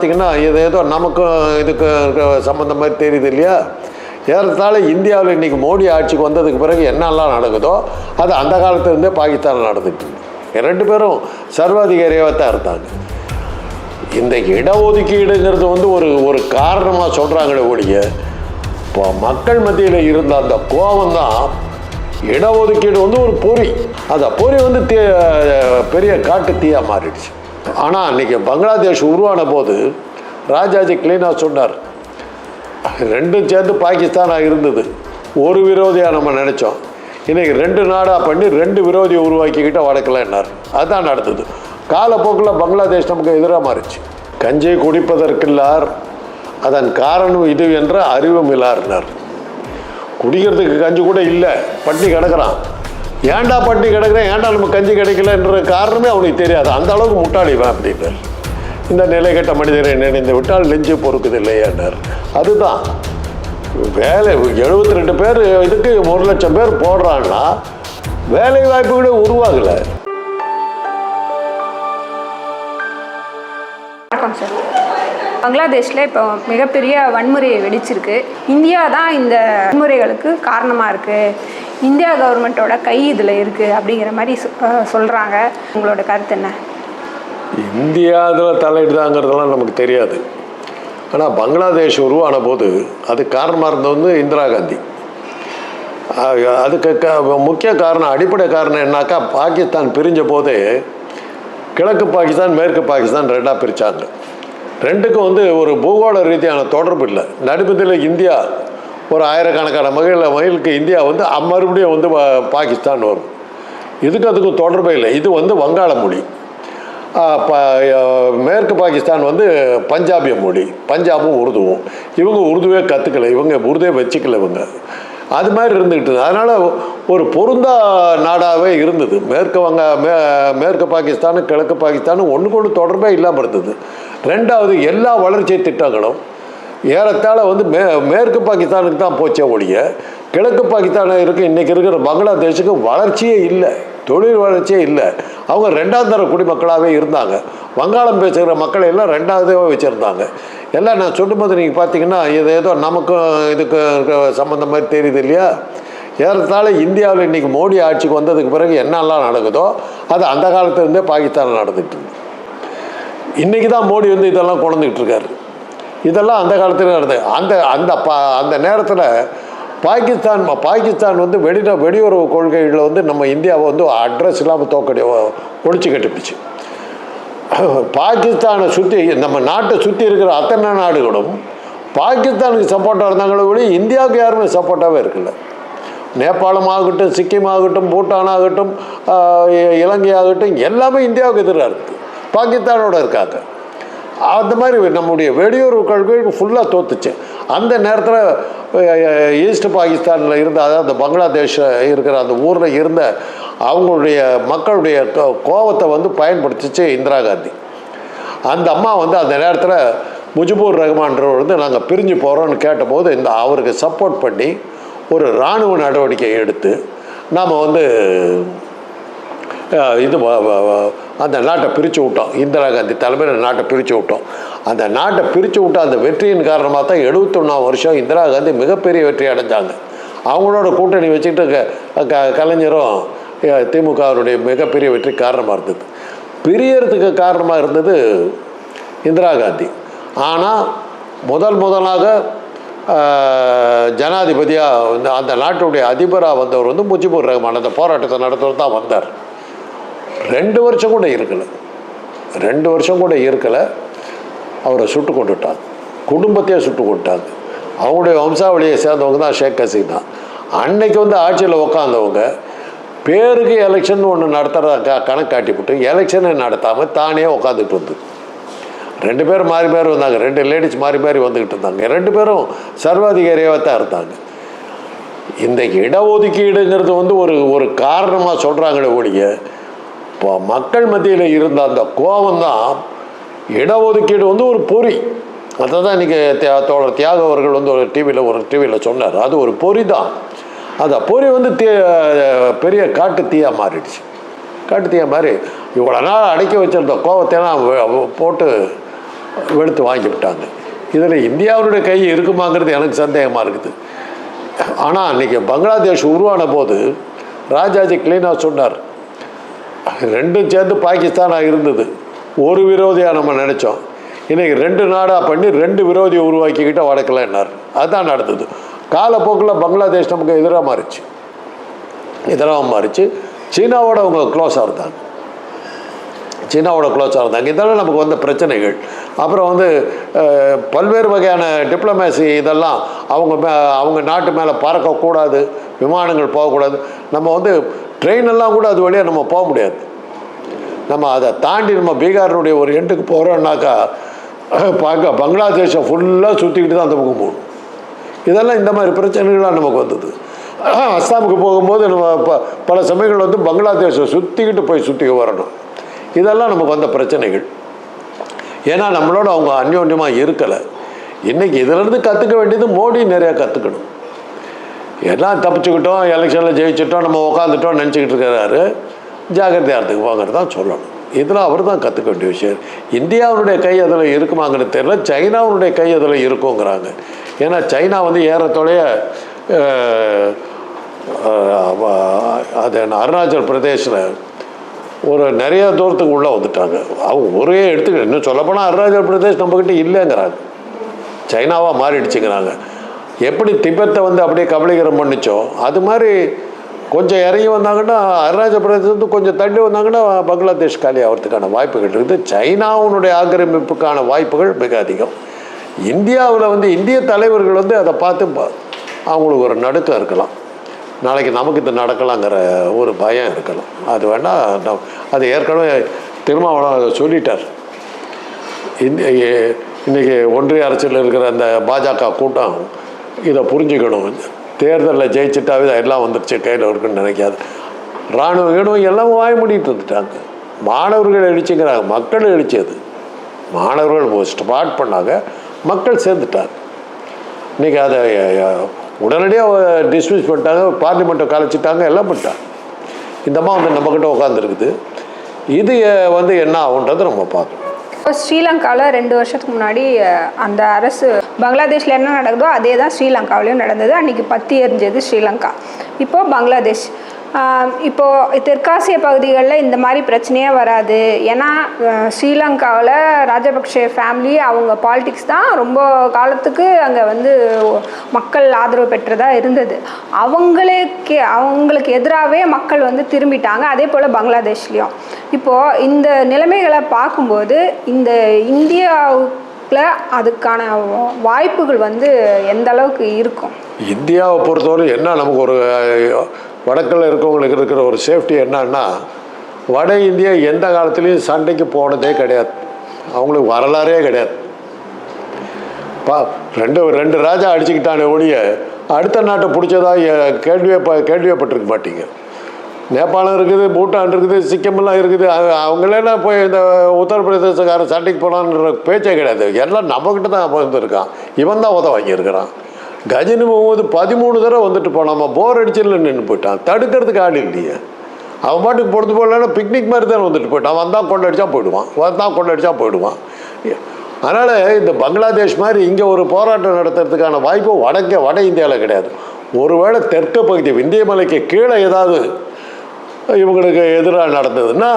பார்த்தீங்கன்னா இது ஏதோ நமக்கும் இதுக்கு சம்மந்த மாதிரி தெரியுது இல்லையா? ஏறத்தாழ இந்தியாவில் இன்றைக்கி மோடி ஆட்சிக்கு வந்ததுக்கு பிறகு என்னெல்லாம் நடக்குதோ அது அந்த காலத்துலேருந்தே பாகிஸ்தான் நடந்துட்டு இருக்கு. ரெண்டு பேரும் சர்வாதிகாரியாக தான் இருந்தாங்க. இந்த இடஒதுக்கீடுங்கிறது வந்து ஒரு ஒரு காரணமாக சொல்கிறாங்களே ஒழிய இப்போ மக்கள் மத்தியில் இருந்த அந்த கோபம் தான் இடஒதுக்கீடு வந்து ஒரு பொறி. அந்த பொறி வந்து தீ பெரிய காட்டு தீயாக மாறிடுச்சு. ஆனால் அன்றைக்கி பங்களாதேஷ் உருவான போது ராஜாஜி கிளீனாக சொன்னார் ரெண்டும் சேர்ந்து பாகிஸ்தானாக இருந்தது. ஒரு விரோதியாக நம்ம நினச்சோம். இன்றைக்கி ரெண்டு நாடாக பண்ணி ரெண்டு விரோதியை உருவாக்கிக்கிட்ட வடக்கலன்னார். அதுதான் நடந்தது. காலப்போக்கில் பங்களாதேஷ் நமக்கு எதிராக மாறிச்சு. கஞ்சை குடிப்பதற்கில்லார் அதன் காரணம் இது என்ற அறிவும் இல்லார்னார் குடிக்கிறதுக்கு கஞ்சி கூட இல்லை பண்ணி கிடக்கிறான். ஏன்டா பட்டி கிடக்குறேன்? ஏன்டா நம்ம கஞ்சி கிடைக்கலன்ற காரணமே அவனுக்கு தெரியாது. அந்த அளவுக்கு முட்டாளிவன் அப்படின்னார் இந்த நிலை மனிதர் மனிதரை நினைந்து விட்டால் நெஞ்சு பொறுக்குது இல்லையாண்டார் அதுதான். வேலை எழுபத்தி ரெண்டு பேர் இதுக்கு ஒரு லட்சம் பேர் போடுறான்னா வேலை வாய்ப்பு கூட உருவாகலை. வணக்கம் சார். பங்களாதேஷில் இப்போ மிகப்பெரிய வன்முறையை வெடிச்சிருக்கு. இந்தியா தான் இந்த வன்முறைகளுக்கு காரணமாக இருக்குது இந்தியா கவர்மெண்ட்டோட கை இதில் இருக்குது அப்படிங்கிற மாதிரி சொல்கிறாங்க உங்களோட கருத்து என்ன? இந்தியாவில் தலையிடுதாங்கிறதெல்லாம் நமக்கு தெரியாது. ஆனால் பங்களாதேஷ் உருவான போது அது காரணமாக இருந்தது வந்து இந்திரா காந்தி. அதுக்கு க முக்கிய காரணம் அடிப்படை காரணம் என்னாக்கா பாகிஸ்தான் பிரிஞ்ச போதே கிழக்கு பாகிஸ்தான் மேற்கு பாகிஸ்தான் ரெண்டாக பிரித்தாங்க ரெண்டுக்கும் வந்து ஒரு பூகோள ரீதியான தொடர்பு இல்லை. நடுப்பதில் இந்தியா ஒரு ஆயிரக்கணக்கான மகிழ மகளுக்கு இந்தியா வந்து மறுபடியும் வந்து பாகிஸ்தான் வரும். இதுக்கு அதுக்கும் தொடர்பே இல்லை. இது வந்து வங்காள மொழி. ப மேற்கு பாகிஸ்தான் வந்து பஞ்சாபிய மொழி. பஞ்சாபும் உருதுவும். இவங்க உருதுவே கற்றுக்கல இவங்க உருதே வச்சுக்கல இவங்க. அது மாதிரி இருந்துக்கிட்டு அதனால் ஒரு பொருந்தா நாடாகவே இருந்தது. மேற்கு வங்க மே மேற்கு பாகிஸ்தானும் கிழக்கு பாகிஸ்தானும் ஒன்றுக்கு ஒன்று தொடர்பே இல்லாமல் இருந்தது. ரெண்டாவது எல்லா வளர்ச்சி திட்டங்களும் ஏறத்தாழ வந்து மே மேற்கு பாகிஸ்தானுக்கு தான் போச்சே ஒழிய கிழக்கு பாகிஸ்தானில் இருக்க இன்றைக்கி இருக்கிற பங்களாதேஷுக்கு வளர்ச்சியே இல்லை தொழில் வளர்ச்சியே இல்லை. அவங்க ரெண்டாம் தர குடிமக்களாகவே இருந்தாங்க. வங்காளம் பேசுகிற மக்களை எல்லாம் ரெண்டாவதாக வச்சுருந்தாங்க. எல்லாம் நான் சொல்லும்போது நீங்கள் பார்த்தீங்கன்னா இது ஏதோ நமக்கும் இதுக்கு சம்மந்த மாதிரி தெரியுது இல்லையா? ஏறத்தாழ இந்தியாவில் இன்றைக்கி மோடி ஆட்சிக்கு வந்ததுக்கு பிறகு என்னெல்லாம் நடக்குதோ அது அந்த காலத்துலேருந்தே பாகிஸ்தானில் நடந்துகிட்டு இருக்கு. இன்றைக்கி தான் மோடி வந்து இதெல்லாம் கொண்டுகிட்டு இருக்காரு. இதெல்லாம் அந்த காலத்தில் நடந்தது. அந்த அந்த பா அந்த நேரத்தில் பாகிஸ்தான் பாகிஸ்தான் வந்து வெளி வெளியுறவு கொள்கைகளில் வந்து நம்ம இந்தியாவை வந்து அட்ரஸ் இல்லாமல் தோக்கடி ஒழிச்சு கட்டுப்பிச்சு. பாகிஸ்தானை சுற்றி நம்ம நாட்டை சுற்றி இருக்கிற அத்தனை நாடுகளும் பாகிஸ்தானுக்கு சப்போர்ட்டாக இருந்தாங்களே ஒழி இந்தியாவுக்கு யாருமே சப்போர்ட்டாகவே இருக்குல்ல நேபாளம் ஆகட்டும் சிக்கிம் ஆகட்டும் பூட்டான் ஆகட்டும் இலங்கை ஆகட்டும் எல்லாமே இந்தியாவுக்கு எதிராக இருக்குது பாகிஸ்தானோட இருக்காங்க. அந்த மாதிரி நம்முடைய வெளியுறவு கொள்கை ஃபுல்லாக தோத்துச்சு. அந்த நேரத்தில் ஈஸ்ட் பாகிஸ்தானில் இருந்த அதாவது பங்களாதேஷ் இருக்கிற அந்த ஊரில் இருந்த அவங்களுடைய மக்களுடைய கோ- கோவத்தை வந்து பயன்படுத்திச்சு இந்திரா காந்தி. அந்த அம்மா வந்து அந்த நேரத்தில் முஜிபூர் ரஹ்மான்றவர் வந்து நாங்கள் பிரிஞ்சு போகிறோன்னு கேட்டபோது இந்த அவருக்கு சப்போர்ட் பண்ணி ஒரு இராணுவ நடவடிக்கை எடுத்து நாம் வந்து இது அந்த நாட்டை பிரித்து விட்டோம். இந்திரா காந்தி தலைமையில் நாட்டை பிரித்து விட்டோம். அந்த நாட்டை பிரித்து விட்ட அந்த வெற்றியின் காரணமாக தான் எழுபத்தொன்னாம் வருஷம் இந்திரா காந்தி மிகப்பெரிய வெற்றி அடைஞ்சாங்க. அவங்களோட கூட்டணி வச்சுக்கிட்டு க- கலைஞரும் திமுகவினுடைய மிகப்பெரிய வெற்றி காரணமாக இருந்தது. பிரியறதுக்கு காரணமாக இருந்தது இந்திரா காந்தி. ஆனால் முதல் முதலாக ஜனாதிபதியாக வந்து அந்த நாட்டுடைய அதிபராக வந்தவர் வந்து முஜிபுர் ரஹ்மான் அந்த போராட்டத்தை நடத்துவர் தான் வந்தார். ரெண்டு வருஷம் கூட இருக்கலை. ரெண்டு வருஷம் கூட இருக்கலை. அவரை சுட்டு கொண்டுட்டாங்க. குடும்பத்தையே சுட்டு கொண்டுட்டாங்க. அவங்களுடைய வம்சாவளியை சேர்ந்தவங்க தான் ஷேக் ஹசீனா. அன்னைக்கு வந்து ஆட்சியில் உட்காந்தவங்க பேருக்கு எலெக்ஷன் ஒன்று நடத்துகிறதா க கணக்கு காட்டிவிட்டு எலெக்ஷனை நடத்தாமல் தானே உட்காந்துட்டு வந்து ரெண்டு பேரும் மாறி மாறி வந்தாங்க. ரெண்டு லேடிஸ் மாறி மாறி வந்துக்கிட்டு இருந்தாங்க. ரெண்டு பேரும் சர்வாதிகாரியாக தான் இருந்தாங்க. இந்த இடஒதுக்கீடுங்கிறது வந்து ஒரு ஒரு காரணமாக சொல்கிறாங்களே ஒழிய இப்போ மக்கள் மத்தியில் இருந்த அந்த கோபம் தான் இடஒதுக்கீடு வந்து ஒரு பொறி. அதை தான் இன்றைக்கி தோழர் தியாக அவர்கள் வந்து ஒரு டிவியில் ஒரு டிவியில் சொன்னார். அது ஒரு பொறி தான் அந்த பொறி வந்து தீ பெரிய காட்டு தீயாக மாறிடுச்சு. காட்டு தீயாக மாதிரி இவ்வளோ நாள் அடக்கி வச்சிருந்த கோவத்தையெல்லாம் போட்டு வெளுத்து வாங்கி விட்டாங்க. இதில் இந்தியாவுடைய கை இருக்குமாங்கிறது எனக்கு சந்தேகமாக இருக்குது. ஆனால் அன்றைக்கி பங்களாதேஷ் உருவான போது ராஜாஜி கிளீனாக சொன்னார் ரெண்டும் சேர்ந்து பாகிஸ்தானாக இருந்தது. ஒரு விரோதியாக நம்ம நினச்சோம். இன்றைக்கி ரெண்டு நாடாக பண்ணி ரெண்டு விரோதியை உருவாக்கிக்கிட்ட வடக்கில் என்னார்? அதுதான் நடந்தது. காலப்போக்கில் பங்களாதேஷ் நமக்கு எதிராக மாறிச்சு. எதிராக மாறிச்சு. சீனாவோட அவங்க க்ளோஸாக இருந்தாங்க. சீனாவோட க்ளோஸாக இருந்தாங்க. இதெல்லாம் நமக்கு வந்த பிரச்சனைகள். அப்புறம் வந்து பல்வேறு வகையான டிப்ளமேசி இதெல்லாம் அவங்க மே அவங்க நாட்டு மேலே பறக்கக்கூடாது. விமானங்கள் போகக்கூடாது. நம்ம வந்து ட்ரெயின் எல்லாம் கூட அது வழியாக நம்ம போக முடியாது. நம்ம அதை தாண்டி நம்ம பீகாரினுடைய ஒரு எண்டுக்கு போகிறோம்னாக்கா பார்க்க பங்களாதேஷை ஃபுல்லாக சுற்றிக்கிட்டு தான் அந்த பக்கம் போகணும். இதெல்லாம் இந்த மாதிரி பிரச்சனைகள்லாம் நமக்கு வந்தது. அஸ்ஸாமுக்கு போகும்போது நம்ம ப பல சமயங்கள் வந்து பங்களாதேஷை சுற்றிக்கிட்டு போய் சுற்றி வரணும். இதெல்லாம் நமக்கு வந்த பிரச்சனைகள். ஏன்னா நம்மளோட அவங்க அந்யோன்யமாக இருக்கலை. இன்றைக்கி இதிலேருந்து கற்றுக்க வேண்டியது மோடி நிறையா கற்றுக்கணும் எல்லாம் தப்பிச்சுக்கிட்டோம் எலெக்ஷனில் ஜெயிச்சிட்டோம் நம்ம உட்காந்துட்டோம் நினச்சிக்கிட்டு இருக்கிறாரு. ஜாகிரதையாகிறதுக்கு போங்கிறது தான் சொல்லணும். இதில் அவர் தான் கற்றுக்க வேண்டிய விஷயம். இந்தியாவுடைய கை அதில் இருக்குமாங்கிறது தெரியல. சைனாவுடைய கை அதில் இருக்குங்கிறாங்க. ஏன்னா சைனா வந்து ஏறத்தோடைய அது என்ன, அருணாச்சல் பிரதேசில் ஒரு நிறைய தூரத்துக்கு உள்ளே வந்துட்டாங்க. அவங்க ஒரே எடுத்துக்கிட்டு இன்னும் சொல்லப்போனால் அருணாச்சல் பிரதேஷ் நம்மக்கிட்ட இல்லைங்கிறாங்க. சைனாவாக மாறிடுச்சுங்கிறாங்க. எப்படி திபெத்தை வந்து அப்படியே கபலீகரம் பண்ணிச்சோ அது மாதிரி கொஞ்சம் இறங்கி வந்தாங்கன்னா அருணாச்சல பிரதேசத்து கொஞ்சம் தள்ளி வந்தாங்கன்னா பங்களாதேஷ் காலி ஆகிறதுக்கான வாய்ப்புகள் இருக்குது. சைனாவுடைய ஆக்கிரமிப்புக்கான வாய்ப்புகள் மிக அதிகம். இந்தியாவில் வந்து இந்திய தலைவர்கள் வந்து அதை பார்த்து அவங்களுக்கு ஒரு நடுக்கம் இருக்கலாம். நாளைக்கு நமக்கு இது நடக்கலாங்கிற ஒரு பயம் இருக்கலாம். அது வேணால் அது ஏற்கனவே திருமாவளவன் அதை சொல்லிட்டார். இன்றைக்கி இன்னைக்கு ஒன்றிய அரசில் இருக்கிற அந்த பாஜக கூட்டம் இதை புரிஞ்சுக்கணும். தேர்தலில் ஜெயிச்சிட்டாவே எல்லாம் வந்துருச்சு கையில் இருக்குன்னு நினைக்காது. இராணுவ கீணுவம் எல்லாம் வாய் மூடிட்டு வந்துட்டாங்க மாணவர்கள் எழுச்சிங்கிறாங்க மக்கள் எழுச்சியது மாணவர்கள் ஸ்டார்ட் பண்ணாங்க மக்கள் சேர்ந்துட்டாங்க. இன்றைக்கி அதை உடனடியாக டிஸ்மிஸ் பண்ணிட்டாங்க பார்லிமெண்ட்டை கலைச்சிட்டாங்க எல்லாம் பண்ணிட்டாங்க. இந்த வந்து நம்மக்கிட்ட உட்காந்துருக்குது இது வந்து என்ன ஆகுன்றதை நம்ம பார்க்கணும். இப்போ ஸ்ரீலங்காவில் ரெண்டு வருஷத்துக்கு முன்னாடி அந்த அரசு பங்களாதேஷில் என்ன நடக்குதோ அதே தான் ஸ்ரீலங்காவிலையும் நடந்தது. அன்றைக்கி பற்றி எரிஞ்சது ஸ்ரீலங்கா. இப்போ பங்களாதேஷ். இப்போது தெற்காசிய பகுதிகளில் இந்த மாதிரி பிரச்சனையே வராது. ஏன்னா ஸ்ரீலங்காவில் ராஜபக்ஷ ஃபேமிலி அவங்க பாலிடிக்ஸ் தான் ரொம்ப காலத்துக்கு அங்கே வந்து மக்கள் ஆதரவு பெற்றதாக இருந்தது. அவங்களுக்கு அவங்களுக்கு எதிராகவே மக்கள் வந்து திரும்பிட்டாங்க. அதே போல் பங்களாதேஷ்லேயும். இப்போது இந்த நிலைமைகளை பார்க்கும்போது இந்த இந்தியாவுக்குள்ள அதுக்கான வாய்ப்புகள் வந்து எந்த அளவுக்கு இருக்கும்? இந்தியாவை பொறுத்தவரை என்ன நமக்கு ஒரு வடக்கில் இருக்கவங்களுக்கு இருக்கிற ஒரு சேஃப்டி என்னன்னா வட இந்தியா எந்த காலத்துலேயும் சண்டைக்கு போனதே கிடையாது. அவங்களுக்கு வரலாறே கிடையாது. பா ரெண்டு ரெண்டு ராஜா அடிச்சுக்கிட்டானே ஒழிய அடுத்த நாட்டை பிடிச்சதா கேள்வியே ப கேள்வியப்பட்டிருக்க மாட்டீங்க. நேபாளம் இருக்குது பூட்டான் இருக்குது சிக்கிமெல்லாம் இருக்குது. அவ- அவங்களெல்லாம் போய் இந்த உத்தரப்பிரதேசக்காரன் சண்டைக்கு போகலான்ற பேச்சே கிடையாது. எல்லாம் நம்மக்கிட்ட தான் வந்துருக்கான் இவன் தான் உதவ வாங்கியிருக்கிறான். கஜினி முகமது பதிமூணு தடவை வந்துட்டு போனான். நம்ம போர் அடிச்சிடல நின்று போயிட்டான். தடுக்கிறதுக்கு ஆள் இல்லையே. அவன் பாட்டுக்கு பொறுத்து போகலன்னா பிக்னிக் மாதிரி தான் வந்துட்டு போயிட்டான். வந்தான் அடித்தா போயிடுவான். வந்தான் அடித்தா போயிடுவான். அதனால் இந்த பங்களாதேஷ் மாதிரி இங்கே ஒரு போராட்டம் நடத்துறதுக்கான வாய்ப்பு வடக்கே வட இந்தியாவில் கிடையாது. ஒருவேளை தெற்கு பகுதி விந்திய மலைக்கு கீழே ஏதாவது இவங்களுக்கு எதிராக நடந்ததுன்னா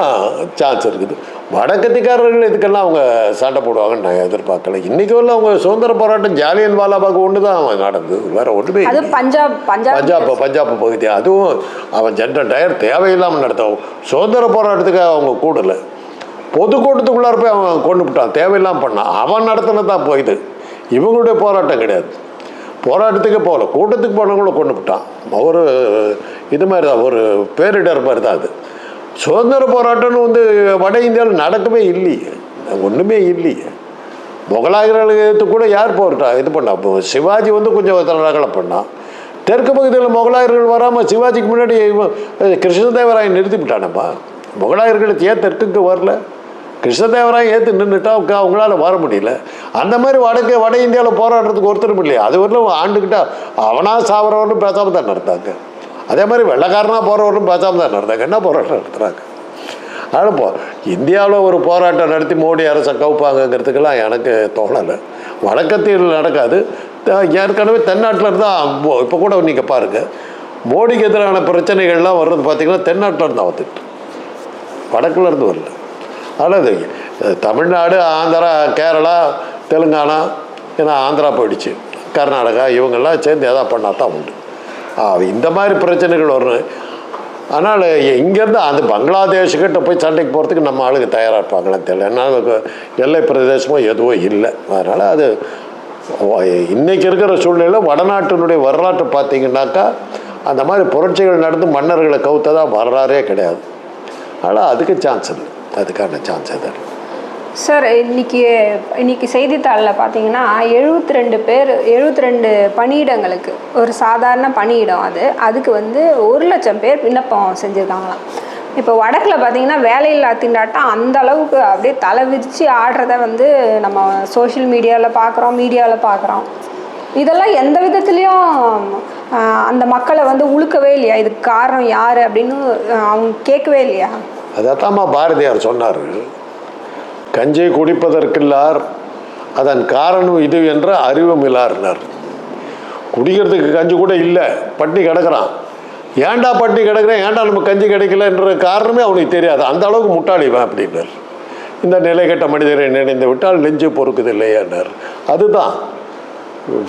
சான்ஸ் இருக்குது. வடக்கத்திக்காரர்கள் இதுக்கெல்லாம் அவங்க சண்டை போடுவாங்கன்னு நான் எதிர்பார்க்கல. இன்றைக்கி வரல அவங்க சுதந்திர போராட்டம் ஜாலியன் வாலாபாக் ஒன்று தான் அவன் நடந்தது. வேற ஒன்றுமே. பஞ்சாப் பஞ்சாப் பஞ்சாப் பகுதி. அதுவும் அவன் ஜென்ரல் டயர் தேவையில்லாமல் நடத்தான் சுதந்திர போராட்டத்துக்கு அவங்க கூடலை. பொதுக்கூட்டத்துக்குள்ளார போய் அவன் கொண்டு விட்டான். தேவையில்லாமல் பண்ணான். அவன் நடத்தினது தான் போயிது. இவங்களுடைய போராட்டம் கிடையாது. போராட்டத்துக்கு போகல. கூட்டத்துக்கு போனவங்களும் கொண்டு விட்டான் ஒரு இது மாதிரி தான் ஒரு பேரிடர் மாதிரி தான் அது. சுதந்திர போராட்டம்னு வந்து வட இந்தியாவில் நடக்கவே இல்லையே. ஒன்றுமே இல்லையே. முகலாயர்களுக்கு எதிர்த்து கூட யார் போரிட்டா இது பண்ணா? இப்போ சிவாஜி வந்து கொஞ்சம் ரகலை பண்ணான் தெற்கு பகுதியில் முகலாயர்கள் வராமல் சிவாஜிக்கு முன்னாடி இவன், அஹ், கிருஷ்ணதேவராயன் நிறுத்திவிட்டானப்பா முகலாயர்களுக்கு ஏன் தெற்குக்கு வரல? கிருஷ்ணதேவராய் ஏற்று நின்றுட்டா அவங்களால வர முடியல. அந்த மாதிரி வடக்கு வட இந்தியாவில் போராடுறதுக்கு ஒருத்தரும் இல்லையா? அது வரலும் ஆண்டுக்கிட்டா அவனா சாவரவர்களும் பேசாமல் தான் நடத்தாங்க அதே மாதிரி வெள்ளக்காரனா போகிறவர்களும் பேசாமல் தான் நடத்தாங்க என்ன போராட்டம் நடத்துகிறாங்க அதனால் இப்போ இந்தியாவில் ஒரு போராட்டம் நடத்தி மோடி அரசை கவுப்பாங்கங்கிறதுக்கெல்லாம் எனக்கு தோணலை. வழக்கத்தில் நடக்காது. ஏற்கனவே தென்னாட்டில் இருந்தால் இப்போ கூட நீங்கள் பாருங்கள் மோடிக்கு எதிரான பிரச்சனைகள்லாம் வர்றது பார்த்தீங்கன்னா தென்னாட்டில் இருந்தால் வந்துட்டு. வடக்குலேருந்து வரல. அதனால் தமிழ்நாடு ஆந்திரா கேரளா தெலுங்கானா ஏன்னா ஆந்திரா போயிடுச்சு. கர்நாடகா இவங்கெல்லாம் சேர்ந்து எதா பண்ணால் தான் உண்டு. இந்த மாதிரி பிரச்சனைகள் வரும் அதனால் இங்கேருந்து அந்த பங்களாதேஷ்கிட்ட போய் சண்டைக்கு போகிறதுக்கு நம்ம ஆளுங்க தயாராக இருப்பாங்களான்னு தெரியல. ஏன்னா எல்லை பிரதேசமோ எதுவும் இல்லை. அதனால் அது இன்றைக்கி இருக்கிற சூழ்நிலையில் வடநாட்டினுடைய வரலாற்று பார்த்தீங்கன்னாக்கா அந்த மாதிரி புரட்சிகள் நடந்து மன்னர்களை கவுத்ததாக வரலாறே கிடையாது. ஆனால் அதுக்கு சான்ஸ் இல்லை. அதுக்கான சான்ஸ் அது சார் இன்னைக்கு இன்னைக்கு செய்தித்தாளில் பார்த்தீங்கன்னா எழுபத்தி ரெண்டு பேர் எழுபத்தி ரெண்டு பணியிடங்களுக்கு ஒரு சாதாரண பணியிடம் அது. அதுக்கு வந்து ஒரு லட்சம் பேர் விண்ணப்பம் செஞ்சுருக்காங்களாம். இப்போ வடக்கில் பார்த்தீங்கன்னா வேலையில்லா திண்டாட்டம் அந்த அளவுக்கு அப்படியே தலை விரித்து ஆடுறத வந்து நம்ம சோஷியல் மீடியாவில் பார்க்குறோம் மீடியாவில் பார்க்குறோம் இதெல்லாம் எந்த விதத்துலேயும் அந்த மக்களை வந்து உழுக்கவே இல்லையா? இதுக்கு காரணம் யார் அப்படின்னு அவங்க கேட்கவே இல்லையா? அதைத்தாம்மா பாரதியார் சொன்னார். கஞ்சை குடிப்பதற்கில்லார் அதன் காரணம் இது என்ற அறிவும் இல்லார்னார். குடிக்கிறதுக்கு கஞ்சி கூட இல்லை பட்டி கிடக்குறான். ஏன்டா பட்டி கிடக்கிறேன்? ஏன்டா நம்ம கஞ்சி கிடைக்கலன்ற காரணமே அவனுக்கு தெரியாது. அந்த அளவுக்கு முட்டாளிவன் அப்படின்னார். இந்த நிலை கெட்ட மனிதரை நினைந்து விட்டால் நெஞ்சு பொறுக்குது இல்லையான்னார் அதுதான்.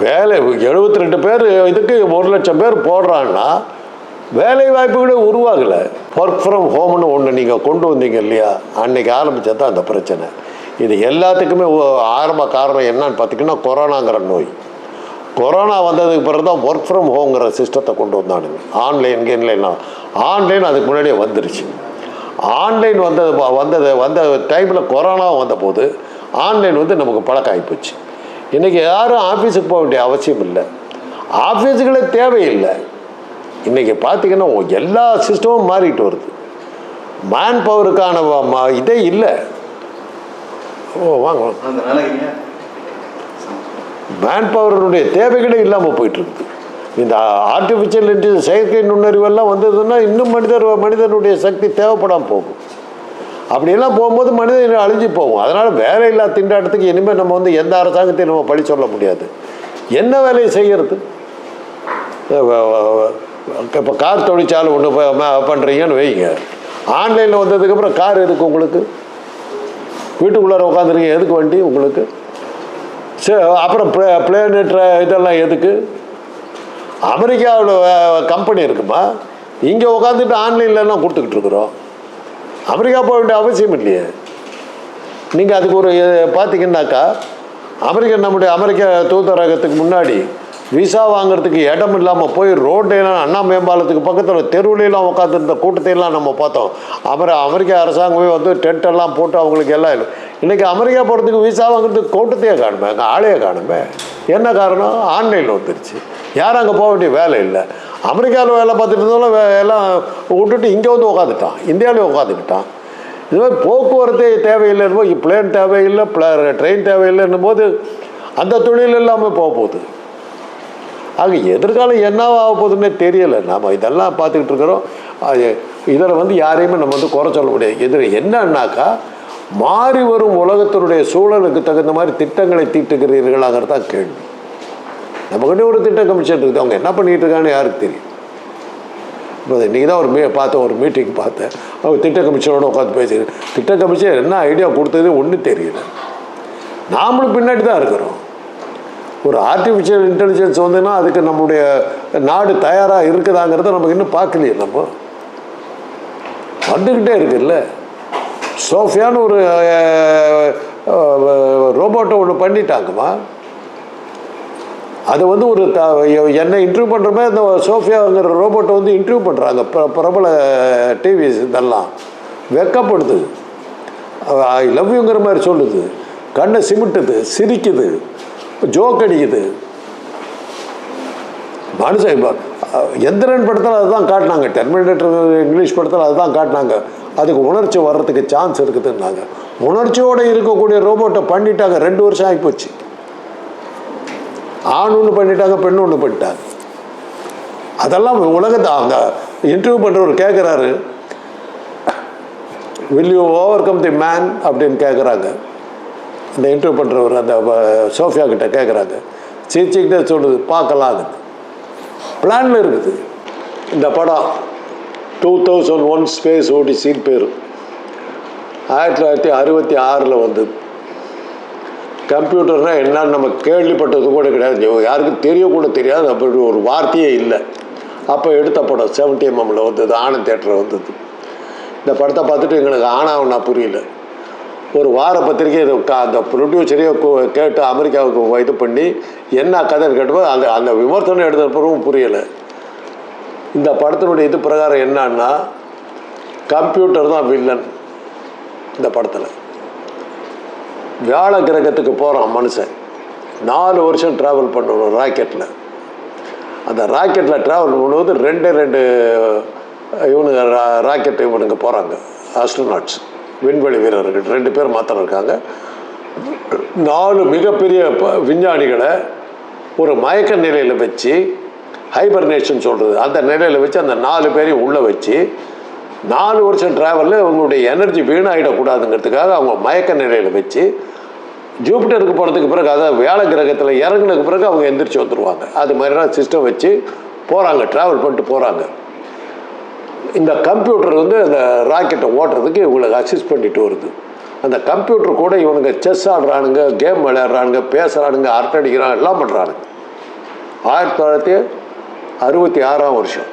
வேலை எழுபத்தி ரெண்டு பேர் இதுக்கு ஒரு லட்சம் பேர் போடுறான்னா வேலை வாய்ப்புகளே உருவாகலை. ஒர்க் ஃப்ரம் ஹோம்னு ஒன்று நீங்கள் கொண்டு வந்தீங்க இல்லையா? அன்னைக்கு ஆரம்பித்தது தான் அந்த பிரச்சனை. இது எல்லாத்துக்குமே ஆரம்ப காரணம் என்னன்னு பார்த்தீங்கன்னா கொரோனாங்கிற நோய். கொரோனா வந்ததுக்கு பிறகு தான் ஒர்க் ஃப்ரம் ஹோங்கிற சிஸ்டத்தை கொண்டு வந்தானுங்க. ஆன்லைன் கேன்லைன்லாம் ஆன்லைன் அதுக்கு முன்னாடியே வந்துருச்சு. ஆன்லைன் வந்தது வந்தது வந்த டைமில் கொரோனா வந்தபோது ஆன்லைன் வந்து நமக்கு பழக்கம் ஆகிப்போச்சு இன்றைக்கி யாரும் ஆஃபீஸுக்கு போக வேண்டிய அவசியம் இல்லை. ஆஃபீஸுகளே தேவையில்லை. இன்றைக்கி பார்த்தீங்கன்னா எல்லா சிஸ்டமும் மாறிட்டு வருது. மேன் பவருக்கான இதே இல்லை. ஓ வாங்க மேன் பவருடைய தேவைகளே இல்லாமல் போயிட்டுருக்குது இந்த ஆர்டிஃபிஷியல் இன்டெலிஜென்ஸ் செயற்கை நுண்ணறிவெல்லாம் வந்ததுன்னா இன்னும் மனிதர் மனிதனுடைய சக்தி தேவைப்படாமல் போகும். அப்படியெல்லாம் போகும்போது மனிதன் அழிஞ்சு போகும். அதனால் வேலையில்லா திண்டாட்டத்துக்கு இனிமேல் நம்ம வந்து எந்த அரசாங்கத்தையும் நம்ம பழி சொல்ல முடியாது. என்ன வேலையை செய்யறது? இப்போ கார் தொழிற்சாலை ஒன்று பண்ணுறீங்கன்னு வைங்க. ஆன்லைனில் வந்ததுக்கப்புறம் கார் எதுக்கு உங்களுக்கு? வீட்டுக்குள்ளார உட்காந்துருக்கீங்க எதுக்கு வண்டி உங்களுக்கு? சரி அப்புறம் ப்ளே பிளேனு இதெல்லாம் எதுக்கு? அமெரிக்காவில் கம்பெனி இருக்குமா? இங்கே உட்காந்துட்டு ஆன்லைன்லலாம் கொடுத்துக்கிட்டு இருக்கிறோம். அமெரிக்கா போக வேண்டிய அவசியம் இல்லையே. நீங்கள் அதுக்கு ஒரு பார்த்தீங்கன்னாக்கா அமெரிக்க நம்முடைய அமெரிக்க தூதரகத்துக்கு முன்னாடி விசா வாங்குறதுக்கு இடம் இல்லாமல் போய் ரோட்டையெல்லாம் அண்ணா மேம்பாலத்துக்கு பக்கத்தில் தெருவுலையெல்லாம் உட்காந்துருந்த கூட்டத்தையெல்லாம் நம்ம பார்த்தோம். அப்புறம் அமெரிக்க அரசாங்கமே வந்து டென்ட் எல்லாம் போட்டு அவங்களுக்கு எல்லாம் இல்லை. இன்றைக்கி அமெரிக்கா போகிறதுக்கு விசா வாங்குறதுக்கு கூட்டத்தையே காணுமே அங்கே ஆளையே காணுமே. என்ன காரணம்? ஆன்லைனில் வந்துருச்சு. யாரும் அங்கே போக வேண்டிய வேலை இல்லை. அமெரிக்காவில் வேலை பார்த்துட்டு இருந்தாலும் எல்லாம் விட்டுட்டு இங்கே வந்து உட்காந்துட்டான் இந்தியாவிலே உட்காந்துக்கிட்டான் இது மாதிரி போக்குவரத்தே தேவையில்லைன்னு பிளேன் தேவையில்லை ப்ள ட்ரெயின் தேவையில்லைன்னும் போது அந்த தொழில் இல்லாமல் போக போகுது. ஆக எதிர்காலம் என்ன ஆக போகுதுன்னே தெரியலை. நாம் இதெல்லாம் பார்த்துக்கிட்டு இருக்கிறோம். இதில் வந்து யாரையுமே நம்ம வந்து குறை சொல்ல முடியாது. இதில் என்னன்னாக்கா மாறி வரும் உலகத்தினுடைய சூழலுக்கு தகுந்த மாதிரி திட்டங்களை தீட்டுகிறீர்களாங்கிறது தான் கேள்வி. நமக்குன்னே ஒரு திட்ட கமிஷன் இருக்குது. அவங்க என்ன பண்ணிகிட்டு இருக்காங்கன்னு யாருக்கு தெரியும்? இப்போ இன்றைக்கி தான் ஒரு மீ பார்த்தேன் ஒரு மீட்டிங் பார்த்தேன். அவங்க திட்ட கமிஷனோட உட்காந்து பேசிக்கிறேன் திட்ட கமிஷன் என்ன ஐடியா கொடுத்தது ஒன்றும் தெரியல. நாமளும் பின்னாடி தான் இருக்கிறோம். ஒரு ஆர்டிஃபிஷியல் இன்டெலிஜென்ஸ் வந்துன்னா அதுக்கு நம்முடைய நாடு தயாராக இருக்குதாங்கிறத நமக்கு இன்னும் பார்க்கலையே நம்ம. வந்துக்கிட்டே இருக்குல்ல. சோஃபியான்னு ஒரு ரோபோட்டை ஒன்று பண்ணிட்டாங்கம்மா. அது வந்து ஒரு த என்னை இன்டர்வியூ பண்ணுற மாதிரி இந்த சோஃபியாங்கிற ரோபோட்டை வந்து இன்டர்வியூ பண்ணுறாங்க பிர பிரபல டிவி இதெல்லாம். வெக்கப்படுது. ஐ லவ்யூங்கிற மாதிரி சொல்லுது. கண்ணை சிமிட்டுது சிரிக்குது. ஜோக் அடிக்குது. மனுஷன் எந்திரன் படத்தில் அதுதான் காட்டினாங்க. டெர்மினேட்டர் இங்கிலீஷ் படத்தில் அதுதான் காட்டினாங்க. அதுக்கு உணர்ச்சி வர்றதுக்கு சான்ஸ் இருக்குதுன்னாங்க. உணர்ச்சியோடு இருக்கக்கூடிய ரோபோட்டை பண்ணிட்டாங்க. ரெண்டு வருஷம் ஆகிப்போச்சு. ஆண் ஒன்று பண்ணிட்டாங்க பெண் ஒன்று பண்ணிட்டாங்க. அதெல்லாம் உலகத்தை அவங்க இன்டர்வியூ பண்ணுறவர் கேட்குறாரு will you overcome the man அப்படின்னு கேட்குறாங்க இந்த இன்டர்வியூ பண்ணுறவர் அந்த வ- சோஃபியா கிட்ட கேட்குறாங்க சிரிச்சுக்கிட்டே சொல்லுது பார்க்கலாம் அது பிளானில் இருக்குது. இந்த படம் டூ தௌசண்ட் ஒன் ஸ்பேஸ் ஓடிசின்னு பேர். ஆயிரத்தி தொள்ளாயிரத்தி அறுபத்தி ஆறில் வந்தது. கம்ப்யூட்டர்னால் என்னன்னு நம்ம கேள்விப்பட்டது கூட கிடையாது. யாருக்கும் தெரிய கூட தெரியாது. அப்படி ஒரு வார்த்தையே இல்லை. அப்போ எடுத்த படம் செவன்டி எம்எம்மில் வந்தது. ஆனந்த் தேட்டரில் வந்தது. இந்த படத்தை பார்த்துட்டு எங்களுக்கு ஆனாவனா புரியல. ஒரு வார பத்திரிக்கை இது க- அந்த ப்ரொடியூசரையே கேட்டு அமெரிக்காவுக்கு இது பண்ணி என்ன கதைன்னு கேட்டபோது அந்த அந்த விமர்சனம் எடுத்த பிறகும் புரியலை. இந்த படத்தினுடைய இது பிரகாரம் என்னன்னா கம்ப்யூட்டர் தான் வில்லன் இந்த படத்தில். வியாழ கிரகத்துக்கு போகிறான் மனுஷன். நாலு வருஷம் ட்ராவல் பண்ணணும் ராக்கெட்டில் அந்த ராக்கெட்டில் ட்ராவல் பண்ணும்போது ரெண்டு ரெண்டு இவனுங்க ரா- ராக்கெட் இவனுங்க போகிறாங்க ஆஸ்ட்ரோநாட்ஸ் விண்வெளி வீரர்கள் ரெண்டு பேர் மாத்திரம் இருக்காங்க. நாலு மிகப்பெரிய ப- விஞ்ஞானிகளை ஒரு மயக்க நிலையில் வச்சு ஹைபர்னேஷன் சொல்கிறது அந்த நிலையில் வச்சு அந்த நாலு பேரையும் உள்ளே வச்சு நாலு வருஷம் ட்ராவலில் அவங்களுடைய எனர்ஜி வீணாகிடக்கூடாதுங்கிறதுக்காக அவங்க மயக்க நிலையில் வச்சு ஜூபிட்டருக்கு போகிறதுக்கு பிறகு அதாவது வேலை கிரகத்தில் இறங்குனதுக்கு பிறகு அவங்க எந்திரிச்சு வந்துடுவாங்க அது மாதிரிலாம் சிஸ்டம் வச்சு போகிறாங்க ட்ராவல் பண்ணிட்டு போகிறாங்க இந்த கம்ப்யூட்டர் வந்து அந்த ராக்கெட்டை ஓட்டுறதுக்கு இவங்களுக்கு அசிஸ்ட் பண்ணிட்டு வருது. அந்த கம்ப்யூட்டர் கூட இவனுங்க செஸ் ஆடுறானுங்க கேம் விளையாடுறானுங்க பேசுகிறானுங்க அரட்டை அடிக்கிறான் எல்லாம் பண்ணுறானுங்க ஆயிரத்தி தொள்ளாயிரத்தி அறுபத்தி ஆறாம் வருஷம்.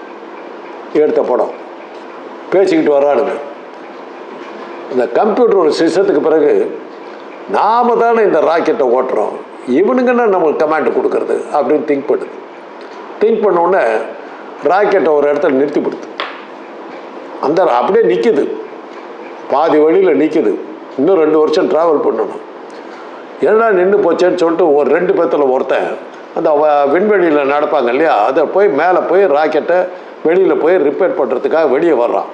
எடுத்த படம். பேசிக்கிட்டு வர்றானுங்க. இந்த கம்ப்யூட்டர் ஒரு சிஸ்டத்துக்கு பிறகு நாம தானே இந்த ராக்கெட்டை ஓட்டுறோம். இவனுங்கன்னா நம்மளுக்கு கமாண்ட் கொடுக்கறது? அப்படின்னு திங்க் பண்ணுது. திங்க் பண்ண உடனே ராக்கெட்டை ஒரு இடத்துல நிறுத்திப்படுது. அந்த அப்படியே நிற்கிது பாதி வழியில் நிற்கிது இன்னும் ரெண்டு வருஷம் ட்ராவல் பண்ணணும். என்னடா நின்று போச்சேன்னு சொல்லிட்டு ஒரு ரெண்டு பேர்த்தில் ஒருத்தன் அந்த வ- விண்வெளியில் நடப்பாங்க இல்லையா? அதை போய் மேலே போய் ராக்கெட்டை வெளியில் போய் ரிப்பேர் பண்ணுறதுக்காக வெளியே வர்றான்.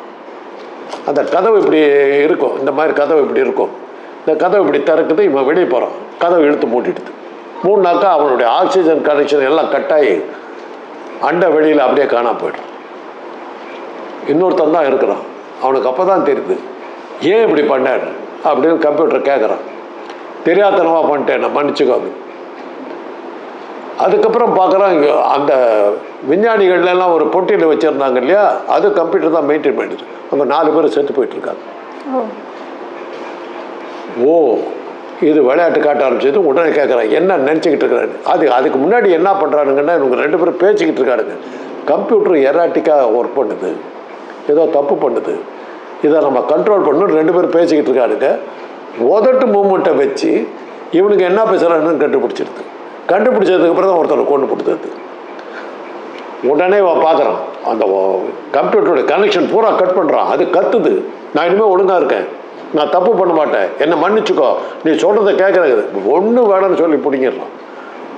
அந்த கதவு இப்படி இருக்கும். இந்த மாதிரி கதவு இப்படி இருக்கும். இந்த கதவு இப்படி திறக்குது இவன் வெளியே போகிறான் கதவு இழுத்து மூட்டிடுது மூணுனாக்கா அவனுடைய ஆக்சிஜன் கனெக்ஷன் எல்லாம் கட்டாயி அண்டை வெளியில் அப்படியே காணாம போய்டும் இன்னொருத்தன் தான் இருக்கிறான். அவனுக்கு அப்போ தான் தெரியுது. ஏன் இப்படி பண்ணேன் அப்படின்னு கம்ப்யூட்டர் கேட்குறான் தெரியாதனமாக பண்ணிட்டேன் நான் மன்னிச்சுக்கோங்க அதுக்கப்புறம் பார்க்குறான் இங்கே அந்த விஞ்ஞானிகள்லாம் ஒரு பொட்டியில் வச்சுருந்தாங்க இல்லையா? அது கம்ப்யூட்டர் தான் மெயின்டைன் பண்ணிட்டு அவங்க நாலு பேர் செத்து போயிட்டுருக்காங்க. ஓ இது விளையாட்டு காட்ட ஆரம்பிச்சது உடனே கேட்குறான் என்ன நினச்சிக்கிட்டு இருக்கிறாரு? அது அதுக்கு முன்னாடி என்ன பண்ணுறானுங்கன்னா இவங்க ரெண்டு பேரும் பேசிக்கிட்டு இருக்காருங்க கம்ப்யூட்டர் எராட்டிக்காக ஒர்க் பண்ணுது. ஏதோ தப்பு பண்ணுது. இதை நம்ம கண்ட்ரோல் பண்ணணும் ரெண்டு பேரும் பேசிக்கிட்டு இருக்காருங்க உதட்டு மூமெண்ட்டை வச்சு இவனுக்கு என்ன பேசுகிறான்னு கண்டுபிடிச்சிருது கண்டுபிடிச்சதுக்கு அப்புறம் தான் ஒருத்தர் கொண்டு கொடுத்தது உடனே அவன் பார்க்குறான் அந்த கம்ப்யூட்டரோட கனெக்ஷன் பூரா கட் பண்ணுறான் அது கத்துது. நான் இனிமேல் ஒழுங்காக இருக்கேன். நான் தப்பு பண்ண மாட்டேன். என்னை மன்னிச்சுக்கோ. நீ சொல்கிறத கேட்குறது ஒன்று வேணும்னு சொல்லி பிடிங்கிடலாம்.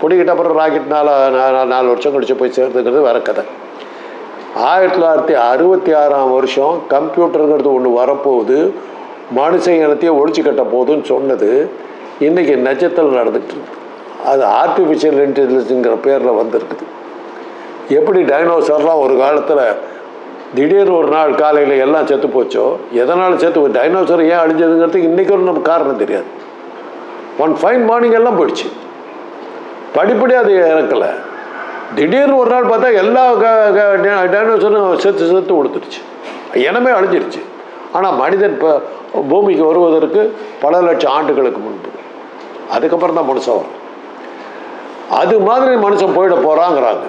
பிடிக்கிட்ட அப்புறம் ராக்கெட் நாலு நாலு வருஷம் கழிச்சு போய் சேர்த்துக்கிறது வேற கதை. ஆயிரத்தி தொள்ளாயிரத்தி அறுபத்தி ஆறாம் வருஷம் கம்ப்யூட்டருங்கிறது ஒன்று வரப்போகுது. மனுஷ இனத்தையே ஒழிச்சு கட்ட போகுதுன்னு சொன்னது. இன்றைக்கி நட்சத்திரம் நடந்துகிட்டு இருக்கு. அது ஆர்டிஃபிஷியல் இன்டெலிஜென்ஸுங்கிற பேரில் வந்திருக்குது. எப்படி டைனோசர்லாம் ஒரு காலத்தில் திடீர்னு ஒரு நாள் காலையில் எல்லாம் செத்து போச்சோ? எதனால் செத்து டைனோசர் ஏன் அழிஞ்சதுங்கிறதுக்கு இன்றைக்கி ஒரு நமக்கு காரணம் தெரியாது. ஒன் ஃபைன் மார்னிங் எல்லாம் போயிடுச்சு. படிப்படியாக அது இறக்கலை. திடீர்னு ஒரு நாள் பார்த்தா எல்லா டைனோசரும் செத்து செத்து கொடுத்துருச்சு இனமே அழிஞ்சிருச்சு. ஆனால் மனிதன் இப்போ பூமிக்கு வருவதற்கு பல லட்சம் ஆண்டுகளுக்கு முன்பு. அதுக்கப்புறம் தான் மனுஷன் வரும் அது மாதிரி மனுஷன் போயிட போகிறாங்கிறாங்க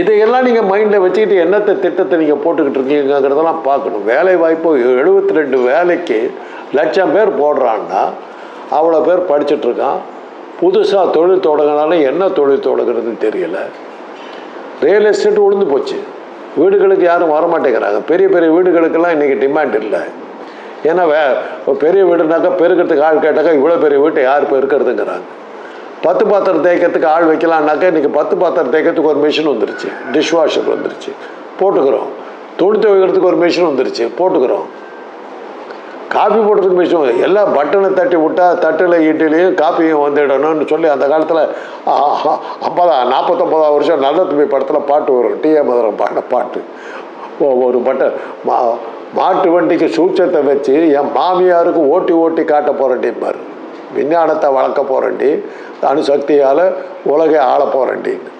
இதையெல்லாம் நீங்கள் மைண்டில் வச்சுக்கிட்டு என்னத்தை திட்டத்தை நீங்கள் போட்டுக்கிட்டு இருக்கீங்கிறதெல்லாம் பார்க்கணும். வேலை வாய்ப்பு எழுபத்தி ரெண்டு வேலைக்கு லட்சம் பேர் போடுறான்னா அவ்வளோ பேர் படிச்சுட்ருக்கான் புதுசாக தொழில் தொடங்கினாலும் என்ன தொழில் தொடங்குறதுன்னு தெரியல. ரியல் எஸ்டேட் உளுந்து போச்சு. வீடுகளுக்கு யாரும் வரமாட்டேங்கிறாங்க. பெரிய பெரிய வீடுகளுக்கெல்லாம் இன்றைக்கி டிமாண்ட் இல்லை. ஏன்னா வே பெரிய வீடுனாக்கா பெருக்கிறதுக்கு ஆள் கேட்டாக்கா இவ்வளோ பெரிய வீட்டை யார் பெருக்கிறதுங்கிறாங்க பத்து பாத்திரம் தேய்க்கிறதுக்கு ஆள் வைக்கலான்னாக்கா இன்றைக்கி பத்து பாத்திரம் தேய்க்கிறதுக்கு ஒரு மிஷின் வந்துருச்சு. டிஷ் வாஷர் வந்துருச்சு. போட்டுக்கிறோம். துணி துவைக்கிறதுக்கு ஒரு மிஷின் வந்துருச்சு. போட்டுக்கிறோம். காஃபி போடுறதுக்கு மிஷின் எல்லாம் பட்டனை தட்டி விட்டா தட்டில் இட்லியும் காஃபியும் வந்துடணும்னு சொல்லி அந்த காலத்தில் ஐம்பதா நாற்பத்தொம்பதா வருஷம் நல்ல தம்பி படத்தில் பாட்டு வரும். டிஏ மதுரம் பாட பாட்டு. ஒரு பட்டன் மா மாட்டு வண்டிக்கு சூச்சத்தை வச்சு என் மாமியாருக்கு ஓட்டி ஓட்டி காட்ட போகிறேன்டிம்பார் விஞ்ஞானத்தை வளர்க்க போகிறேன்டி அணுசக்தியால் உலகை ஆள போகிறேன்டின்னு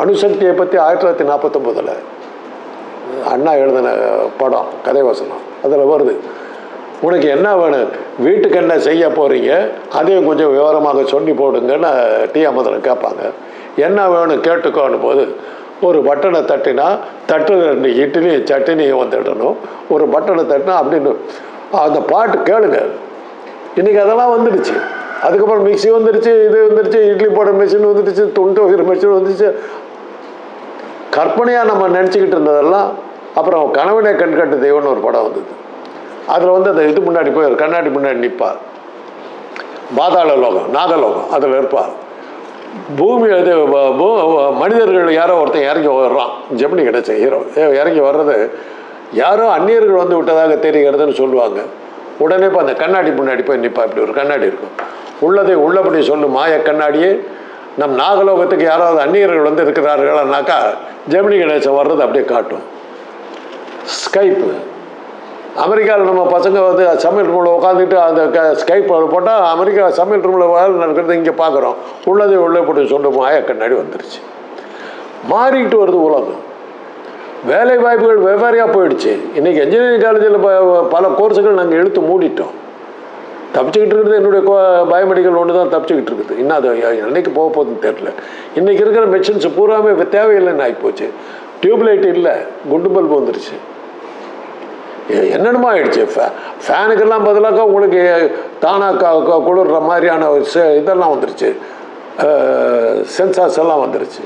அணுசக்தியை பற்றி ஆயிரத்தி தொள்ளாயிரத்தி நாற்பத்தொம்போதில் அண்ணா எழுதின படம் கதை வசனம். அதில் வருது. உனக்கு என்ன வேணும்? வீட்டுக்கு என்ன செய்ய போகிறீங்க அதையும் கொஞ்சம் விவரமாக சொல்லி போடுங்கன்னு டி அமுதன் கேட்பாங்க. என்ன வேணும் கேட்டுக்கோன்னு போது ஒரு பட்டனை தட்டினா தட்டு ரெண்டு இட்லியும் சட்னியும் வந்துடணும் ஒரு பட்டனை தட்டினா அப்படின்னு அந்த பாட்டு கேளுங்க. இன்றைக்கி அதெல்லாம் வந்துடுச்சு. அதுக்கப்புறம் மிக்ஸி வந்துடுச்சு இது வந்துடுச்சு இட்லி போடுற மிஷின் வந்துடுச்சு துண்டு வைக்கிற மிஷின் வந்துடுச்சு. கற்பனையாக நம்ம நினச்சிக்கிட்டு இருந்ததெல்லாம் அப்புறம் கனவனே கண்கட்டு தெய்வம்னு ஒரு படம் வந்தது. அதில் வந்து அந்த இது முன்னாடி போய் கண்ணாடி முன்னாடி நிற்பார் பாதாள லோகம் நாகலோகம் அதில் இருப்பார். பூமி இது மனிதர்கள் யாரோ ஒருத்தன் இறங்கி வர்றான். ஜெமினி கிடைச்ச ஹீரோ. இறங்கி வர்றது யாரோ அந்நியர்கள் வந்து விட்டதாக தெரிகிறதுன்னு சொல்லுவாங்க. உடனே இப்போ அந்த கண்ணாடி முன்னாடி போய் நிற்பா இப்படி ஒரு கண்ணாடி இருக்கும். உள்ளதை உள்ளபடி சொல்லும் மாய கண்ணாடியே. நம் நாகலோகத்துக்கு யாராவது அந்நியர்கள் வந்து இருக்கிறார்கள்னாக்கா ஜெமினி கணேசன் வர்றது அப்படியே காட்டும். ஸ்கைப்பு அமெரிக்காவில் நம்ம பசங்க வந்து சமையல் ரூமில் உட்காந்துட்டு அந்த க ஸ்கைப் போட்டால் அமெரிக்கா சமையல் ரூமில் வேலை நடக்கிறது இங்கே பார்க்குறோம் உள்ளதை உள்ளே போட்டு சொல்லுவோம் மாய கண்ணாடி வந்துருச்சு. மாறிக்கிட்டு வருது உலகம். வேலை வாய்ப்புகள் வெவ்வேறையாக போயிடுச்சு. இன்றைக்கி இன்ஜினியரிங் காலேஜில் பல கோர்ஸுகள் நாங்கள் எடுத்து மூடிட்டோம். தப்பிச்சுக்கிட்டு இருக்கிறது என்னுடைய பயோமெடிக்கல் ஒன்று தான் தப்பிச்சுக்கிட்டு இருக்குது. இன்னும் அது என்னைக்கு போக போகுதுன்னு தெரில இன்றைக்கி இருக்கிற மெஷின்ஸ் பூராமே தேவையில்லைன்னு ஆகிப்போச்சு டியூப்லைட் இல்லை குண்டு பல்பு வந்துருச்சு. என்னென்னமோ ஆயிடுச்சு. ஃபே ஃபேனுக்கெல்லாம் பதிலாக உங்களுக்கு தானாக குளிர்ற மாதிரியான ஒரு செ- இதெல்லாம் வந்துருச்சு. சென்சார்ஸ் எல்லாம் வந்துருச்சு.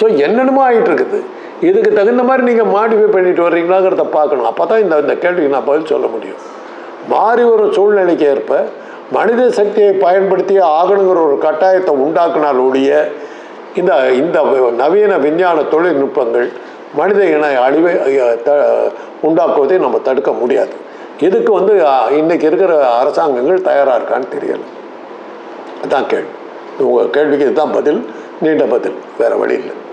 ஸோ என்னென்னமோ ஆகிட்டு இருக்குது இதுக்கு தகுந்த மாதிரி நீங்கள் மாடிஃபை பண்ணிட்டு வர்றீங்களாங்கிறத பார்க்கணும். அப்போ தான் இந்த இந்த கேள்விக்கு நான் பதில் சொல்ல முடியும். மாறி வரும் சூழ்நிலைக்கு ஏற்ப மனித சக்தியை பயன்படுத்தி ஆகணுங்கிற ஒரு கட்டாயத்தை உண்டாக்குனால் ஒழிய இந்த இந்த நவீன விஞ்ஞான தொழில்நுட்பங்கள் மனித இன அழிவை த உண்டாக்குவதை நம்ம தடுக்க முடியாது. இதுக்கு வந்து இன்றைக்கி இன்னைக்கு இருக்கிற அரசாங்கங்கள் தயாராக இருக்கான்னு தெரியலை. அதுதான் கேள்வி. உங்கள் கேள்விக்கு இதுதான் பதில் நீண்ட பதில். வேறு வழி இல்லை.